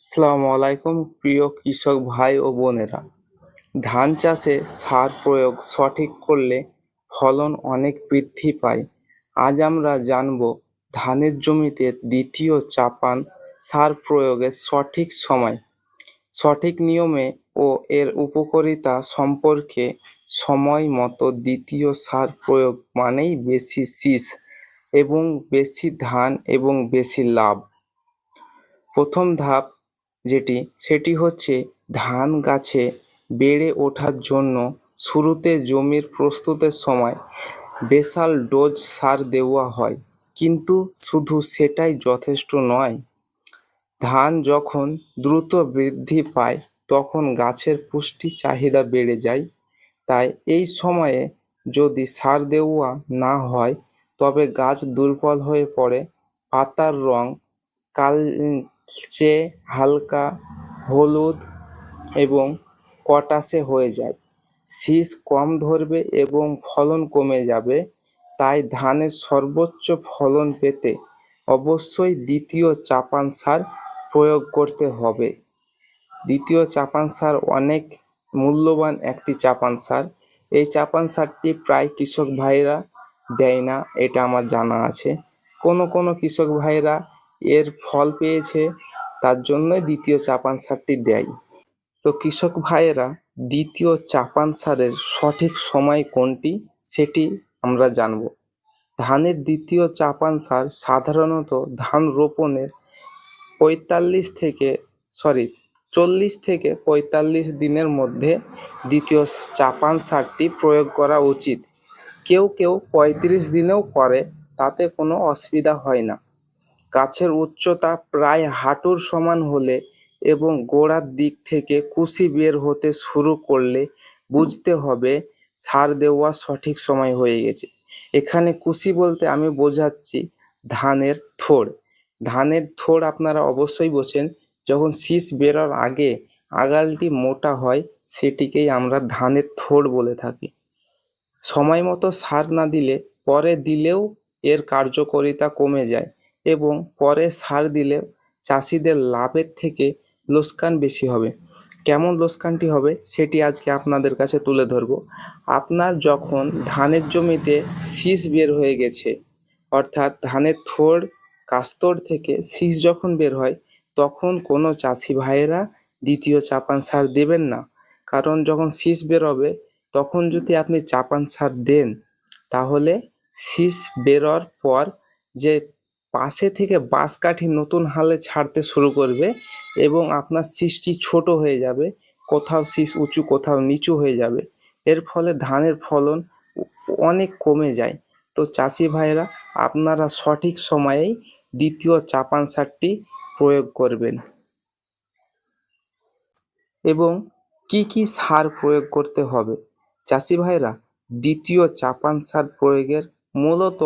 আসসালামু আলাইকুম, প্রিয় কৃষক ভাই ও বোনেরা। ধান চাষে সার প্রয়োগ সঠিক করলে ফলন অনেক বৃদ্ধি পায়। আজ আমরা জানব ধানের জমিতে দ্বিতীয় চাপান সার প্রয়োগের সঠিক সময়। সঠিক নিয়মে ও এর উপকারিতা সম্পর্কে সময় মতো দ্বিতীয় সার প্রয়োগ মানেই বেশি শীষ এবং বেশি ধান এবং বেশি লাভ। প্রথম ধাপ যেটি, সেটি হচ্ছে ধান গাছে বেড়ে ওঠার জন্য শুরুতে জমির প্রস্তুতের সময় বেশাল ডোজ সার দেওয়া হয়। কিন্তু শুধু সেটাই যথেষ্ট নয়। ধান যখন দ্রুত বৃদ্ধি পায়, তখন গাছের পুষ্টি চাহিদা বেড়ে যায়। তাই এই সময়ে যদি সার দেওয়া না হয়, তবে গাছ দুর্বল হয়ে পড়ে, পাতার রং কালচে হালকা, হলুদ এবং কটাসে হয়ে যায়। শীষ কম ধরবে এবং ফলন কমে যাবে, তাই ধানের সর্বোচ্চ ফলন পেতে অবশ্যই দ্বিতীয় চাপান সার প্রয়োগ করতে হবে। দ্বিতীয় চাপান সার অনেক মূল্যবান একটি চাপান সার। এই চাপান সারটি প্রায় কৃষক ভাইরা দেয় না, এটা আমার জানা আছে। কোনো কোনো কৃষক ভাইরা এর ফল পেয়েছে তার জন্যই দ্বিতীয় চাপান সারটি দেয়। তো কৃষক ভাইয়েরা, দ্বিতীয় চাপান সারের সঠিক সময় কোনটি সেটি আমরা জানব। ধানের দ্বিতীয় চাপান সার সাধারণত ধান রোপণের পঁয়তাল্লিশ থেকে, সরি, চল্লিশ থেকে পঁয়তাল্লিশ দিনের মধ্যে দ্বিতীয় চাপান সারটি প্রয়োগ করা উচিত। কেউ কেউ পঁয়ত্রিশ দিনেও করে, তাতে কোনো অসুবিধা হয় না। গাছের উচ্চতা প্রায় হাঁটুর সমান হলে এবং গোড়ার দিক থেকে কুশি বের হতে শুরু করলে বুঝতে হবে সার দেওয়া সঠিক সময় হয়ে গেছে। এখানে কুশি বলতে আমি বোঝাচ্ছি ধানের থোড়। ধানের থোড় আপনারা অবশ্যই বোঝেন, যখন শীষ বেরোর আগে আগালটি মোটা হয়, সেটিকেই আমরা ধানের থোড় বলে থাকি। সময় মতো সার না দিলে, পরে দিলেও এর কার্যকারিতা কমে যায়। এবং পরে সার দিলে চাষিদের লাভের থেকে লোকসান বেশি হবে। কেমন লোকসানটি হবে সেটি আজকে আপনাদের কাছে তুলে ধরবো। আপনার যখন ধানের জমিতে শীষ বের হয়ে গেছে, অর্থাৎ ধানের থোড় কাস্তর থেকে শীষ যখন বের হয়, তখন কোনো চাষি ভাইয়েরা দ্বিতীয় চাপান সার দেবেন না। কারণ যখন শীষ বেরোবে তখন যদি আপনি চাপান সার দেন, তাহলে শীষ বেরোর পর যে পাশে থেকে বাঁশকাঠি নতুন হালে ছাড়তে শুরু করবে এবং আপনার শীষটি ছোট হয়ে যাবে, কোথাও শীষ উঁচু, কোথাও নিচু হয়ে যাবে। এর ফলে ধানের ফলন অনেক কমে যায়। তো চাষি ভাইরা আপনারা সঠিক সময়েই দ্বিতীয় চাপান সারটি প্রয়োগ করবেন। এবং কি কি সার প্রয়োগ করতে হবে? চাষি ভাইরা দ্বিতীয় চাপান সার প্রয়োগের মূলত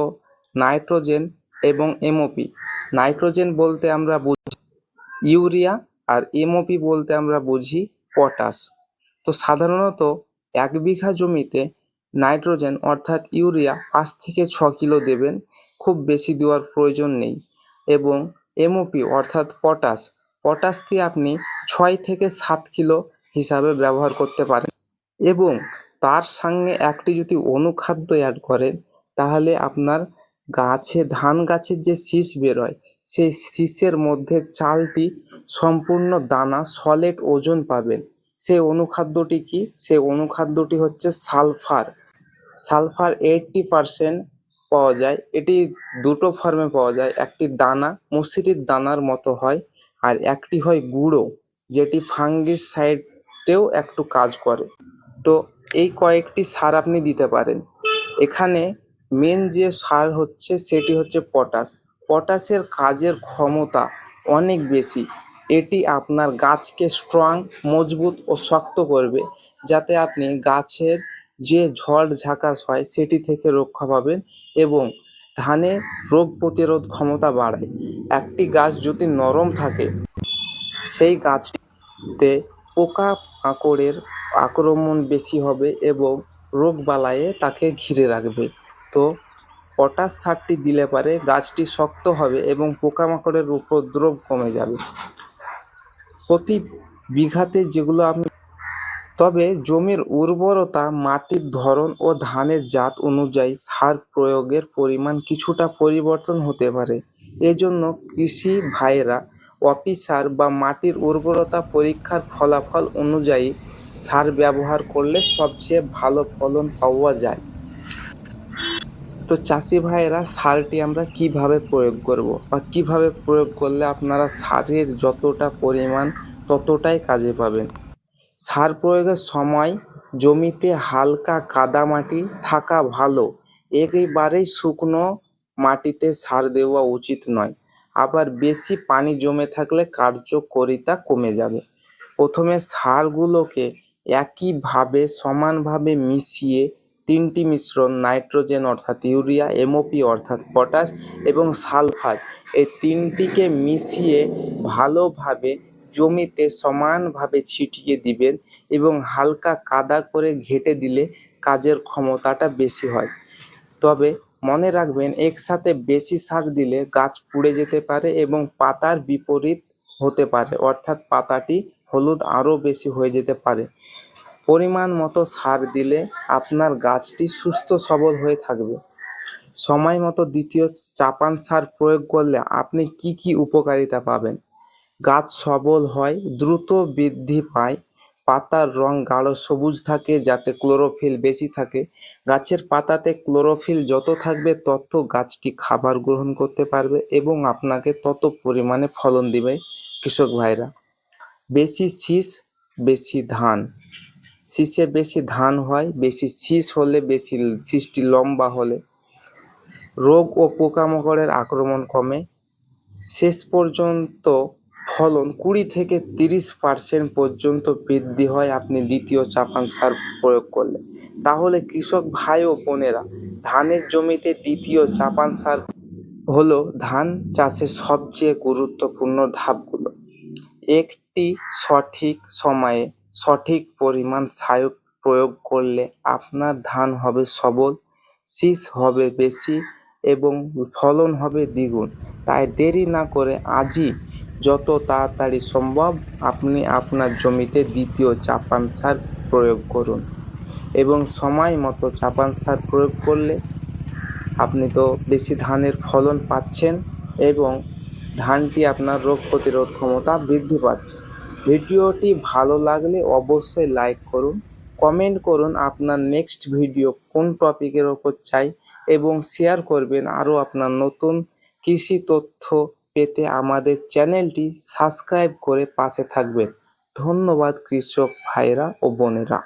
নাইট্রোজেন এবং এমওপি নাইট্রোজেন বলতে আমরা বুঝি ইউরিয়া আর এমওপি বলতে আমরা বুঝি পটাশ। তো সাধারণত এক বিঘা জমিতে নাইট্রোজেন অর্থাৎ ইউরিয়া পাঁচ থেকে ছ কিলো দেবেন, খুব বেশি দেওয়ার প্রয়োজন নেই। এবং এমওপি অর্থাৎ পটাশ, পটাশটি আপনি ছয় থেকে সাত কিলো হিসাবে ব্যবহার করতে পারেন। এবং তার সঙ্গে একটি যদি অনুখাদ্য অ্যাড করেন, তাহলে আপনার গাছে, ধান গাছের যে শীষ বেরোয়, সেই শীষের মধ্যে চালটি সম্পূর্ণ দানা সলিড ওজন পাবেন। সেই অনুখাদ্যটি কি? সেই অনুখাদ্যটি হচ্ছে সালফার। সালফার এইটটি পারসেন্ট পাওয়া যায়। এটি দুটো ফর্মে পাওয়া যায়। একটি দানা মুসুরির দানার মতো হয়, আর একটি হয় গুঁড়ো, যেটি ফাঙ্গিস সাইডেও একটু কাজ করে। তো এই কয়েকটি সার আপনি দিতে পারেন। এখানে মেন যে সার হচ্ছে সেটি হচ্ছে পটাশ পটাশের কাজের ক্ষমতা অনেক বেশি। এটি আপনার গাছকে স্ট্রং মজবুত ও শক্ত করবে, যাতে আপনি গাছের যে ঝড় ঝাঁকাশ হয় সেটি থেকে রক্ষা পাবেন এবং ধানে রোগ প্রতিরোধ ক্ষমতা বাড়ায়। একটি গাছ যদি নরম থাকে, সেই গাছটিতে পোকা মাকড়ের আক্রমণ বেশি হবে এবং রোগবালাইয়ে তাকে ঘিরে রাখবে। তো পটাশ সারটি দিলে পারে গাছটি শক্ত হবে এবং পোকামাকড়ের উপদ্রব কমে যাবে। প্রতি বিঘাতে যেগুলো আমি তবে জমির উর্বরতা, মাটির ধরন ও ধানের জাত অনুযায়ী সার প্রয়োগের পরিমাণ কিছুটা পরিবর্তন হতে পারে। এজন্য কৃষি ভাইরা অফিসার বা মাটির উর্বরতা পরীক্ষার ফলাফল অনুযায়ী সার ব্যবহার করলে সবচেয়ে ভালো ফলন পাওয়া যায়। তো চাষি ভাইয়েরা সারটি আমরা কীভাবে প্রয়োগ করব বা কীভাবে প্রয়োগ করলে আপনারা সারের যতটা পরিমাণ ততটাই কাজে পাবেন? সার প্রয়োগের সময় জমিতে হালকা কাদামাটি থাকা ভালো। একেবারেই শুকনো মাটিতে সার দেওয়া উচিত নয়। আবার বেশি পানি জমে থাকলে কার্যকারিতা কমে যাবে। প্রথমে সারগুলোকে একইভাবে সমানভাবে মিশিয়ে তিনটি মিশ্রণ, নাইট্রোজেন অর্থাৎ ইউরিয়া, এমওপি অর্থাৎ পটাশ এবং সালফার। এই তিনটিকে মিশিয়ে ভালোভাবে জমিতে সমানভাবে ছিটিয়ে দিবেন এবং হালকা কাদা করে ঘেঁটে দিলে কাজের ক্ষমতাটা বেশি হয়। তবে মনে রাখবেন, একসাথে বেশি সার দিলে গাছ পুড়ে যেতে পারে এবং পাতার বিপরীত হতে পারে। অর্থাৎ পাতাটি হলুদ আরও বেশি হয়ে যেতে পারে। পরিমাণ মতো সার দিলে আপনার গাছটি সুস্থ সবল হয়ে থাকবে। সময় মতো দ্বিতীয় চাপান সার প্রয়োগ করলে আপনি কি কি উপকারিতা পাবেন? গাছ সবল হয়, দ্রুত বৃদ্ধি পায়, পাতার রং গাঢ় সবুজ থাকে যাতে ক্লোরোফিল বেশি থাকে। গাছের পাতাতে ক্লোরোফিল যত থাকবে তত গাছটি খাবার গ্রহণ করতে পারবে এবং আপনাকে তত পরিমাণে ফলন দিবে কৃষক ভাইরা। বেশি শীষ, বেশি ধান। শীষে বেশি ধান হয়, বেশি শীষ হলে বেশি শীষটি লম্বা হলে। রোগ ও পোকামাকড়ের আক্রমণ কমে। শেষ পর্যন্ত ফলন কুড়ি থেকে তিরিশ পার্সেন্ট পর্যন্ত বৃদ্ধি হয়, আপনি দ্বিতীয় চাপান সার প্রয়োগ করলে। তাহলে কৃষক ভাই ও বোনেরা, ধানের জমিতে দ্বিতীয় চাপান সার হলো ধান চাষের সবচেয়ে গুরুত্বপূর্ণ ধাপগুলো। একটি সঠিক সময়ে সঠিক পরিমাণ সার প্রয়োগ করলে আপনার ধান হবে সবল, শীষ হবে বেশি এবং ফলন হবে দ্বিগুণ। তাই দেরি না করে আজই যত তাড়াতাড়ি সম্ভব আপনি আপনার জমিতে দ্বিতীয় চাপান সার প্রয়োগ করুন এবং সময় মতো চাপান সার প্রয়োগ করলে আপনি তো বেশি ধানের ফলন পাচ্ছেন এবং ধানটি আপনার রোগ প্রতিরোধ ক্ষমতা বৃদ্ধি পাচ্ছে। ভিডিওটি ভালো লাগলে অবশ্যই লাইক করুন, কমেন্ট করুন আপনার নেক্সট ভিডিও কোন টপিকের ওপর চাই এবং শেয়ার করবেন আরও আপনার নতুন কৃষি তথ্য পেতে আমাদের চ্যানেলটি সাবস্ক্রাইব করে পাশে থাকবেন। ধন্যবাদ কৃষক ভাইরা ও বোনেরা।